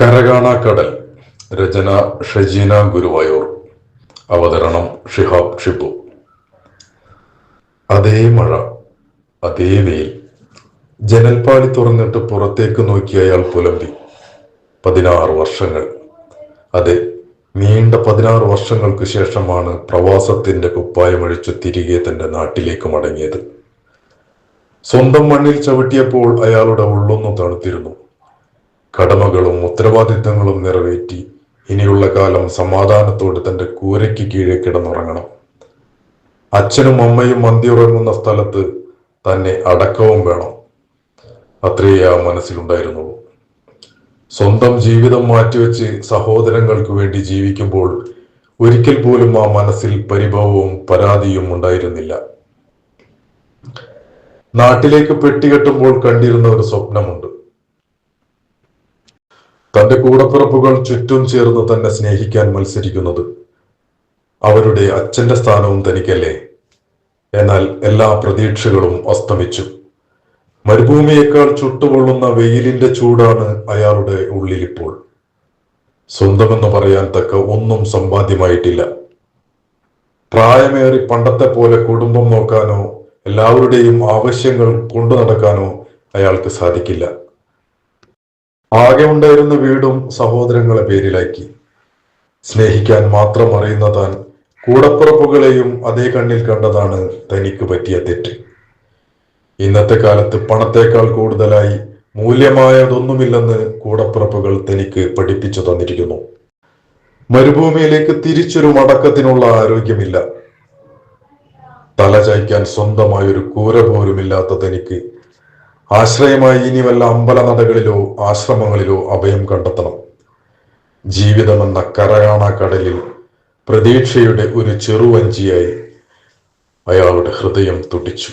കരകാണാക്കടൽ രചന ഷജീന ഗുരുവായൂർ അവതരണം ഷിഹാബ് ഷിബു. അതേ മഴ അതേ വെയിൽ ജനൽപ്പാളി തുറന്നിട്ട് പുറത്തേക്ക് നോക്കി അയാൾ പുലമ്പി. പതിനാറ് വർഷങ്ങൾ. അതെ നീണ്ട പതിനാറ് വർഷങ്ങൾക്ക് ശേഷമാണ് പ്രവാസത്തിന്റെ കുപ്പായമഴിച്ചു തിരികെ തന്റെ നാട്ടിലേക്ക് മടങ്ങിയത്. സ്വന്തം മണ്ണിൽ ചവിട്ടിയപ്പോൾ അയാളുടെ ഉള്ളൊന്നു തണുത്തിരുന്നു. കടമകളും ഉത്തരവാദിത്തങ്ങളും നിറവേറ്റി ഇനിയുള്ള കാലം സമാധാനത്തോടെ തന്റെ കൂരയ്ക്ക് കീഴെ കിടന്നുറങ്ങണം. അച്ഛനും അമ്മയും മന്തിയുറങ്ങുന്ന സ്ഥലത്ത് തന്നെ അടക്കവും വേണം. അത്രയേ ആ മനസ്സിലുണ്ടായിരുന്നുള്ളൂ. സ്വന്തം ജീവിതം മാറ്റിവെച്ച് സഹോദരങ്ങൾക്ക് വേണ്ടി ജീവിക്കുമ്പോൾ ഒരിക്കൽ പോലും ആ മനസ്സിൽ പരിഭവവും പരാതിയും ഉണ്ടായിരുന്നില്ല. നാട്ടിലേക്ക് പെട്ടികെട്ടുമ്പോൾ കണ്ടിരുന്ന ഒരു സ്വപ്നമുണ്ട്. തന്റെ കൂടപ്പിറപ്പുകൾ ചുറ്റും ചേർന്ന് തന്നെ സ്നേഹിക്കാൻ മത്സരിക്കുന്നത് അവരുടെ അച്ഛന്റെ സ്ഥാനവും തനിക്കല്ലേ. എന്നാൽ എല്ലാ പ്രതീക്ഷകളും അസ്തമിച്ചു. മരുഭൂമിയേക്കാൾ ചുട്ടുപൊള്ളുന്ന വെയിലിന്റെ ചൂടാണ് അയാളുടെ ഉള്ളിലിപ്പോൾ. സ്വന്തമെന്ന് പറയാൻ തക്ക ഒന്നും സമ്പാദ്യമായിട്ടില്ല. പ്രായമേറി പണ്ടത്തെ പോലെ കുടുംബം നോക്കാനോ എല്ലാവരുടെയും ആവശ്യങ്ങൾ കൊണ്ടു നടക്കാനോ അയാൾക്ക് സാധിക്കില്ല. ആകെ ഉണ്ടായിരുന്ന വീടും സഹോദരങ്ങളെ പേരിലാക്കി. സ്നേഹിക്കാൻ മാത്രം അറിയുന്ന താൻ കൂടപ്പുറപ്പുകളെയും അതേ കണ്ണിൽ കണ്ടതാണ് തനിക്ക് പറ്റിയ തെറ്റ്. ഇന്നത്തെ കാലത്ത് പണത്തേക്കാൾ കൂടുതലായി മൂല്യമായതൊന്നുമില്ലെന്ന് കൂടപ്പുറപ്പുകൾ തനിക്ക് പഠിപ്പിച്ചു തന്നിരിക്കുന്നു. മരുഭൂമിയിലേക്ക് തിരിച്ചൊരു മടക്കത്തിനുള്ള ആരോഗ്യമില്ല. തല ചായ്ക്കാൻ സ്വന്തമായൊരു കൂര പോലുമില്ലാത്ത തനിക്ക് ആശ്രയമായി ഇനി വല്ല അമ്പലനടകളിലോ ആശ്രമങ്ങളിലോ അഭയം കണ്ടെത്തണം. ജീവിതമെന്ന കരകാണ കടലിൽ പ്രതീക്ഷയുടെ ഒരു ചെറുവഞ്ചിയായി അയാളുടെ ഹൃദയം തുടിച്ചു.